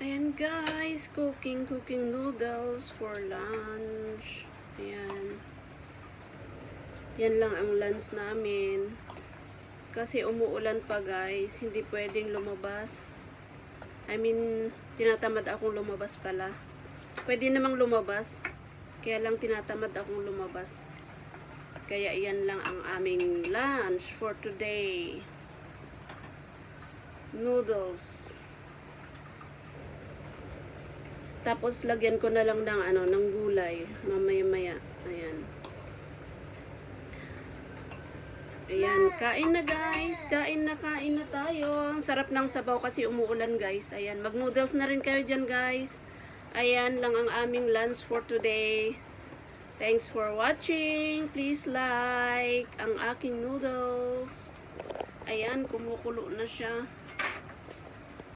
Ayan guys, cooking, cooking noodles for lunch. Ayan. Yan lang ang lunch namin. Kasi umuulan pa guys, hindi pwedeng lumabas. I mean, tinatamad akong lumabas pala. Pwede namang lumabas. Kaya lang tinatamad akong lumabas. Kaya yan lang ang aming lunch for today. Noodles. Tapos lagyan ko na lang ng ano, ng gulay mamaya-maya. Ayan. Ayan, kain na guys. Kain na, kain na tayo. Ang sarap ng sabaw kasi umuulan guys. Ayan, mag-noodles na rin kayo dyan guys. Ayan lang ang aming lunch for today. Thanks for watching. Please like ang aking noodles. Ayan, kumukulo na siya.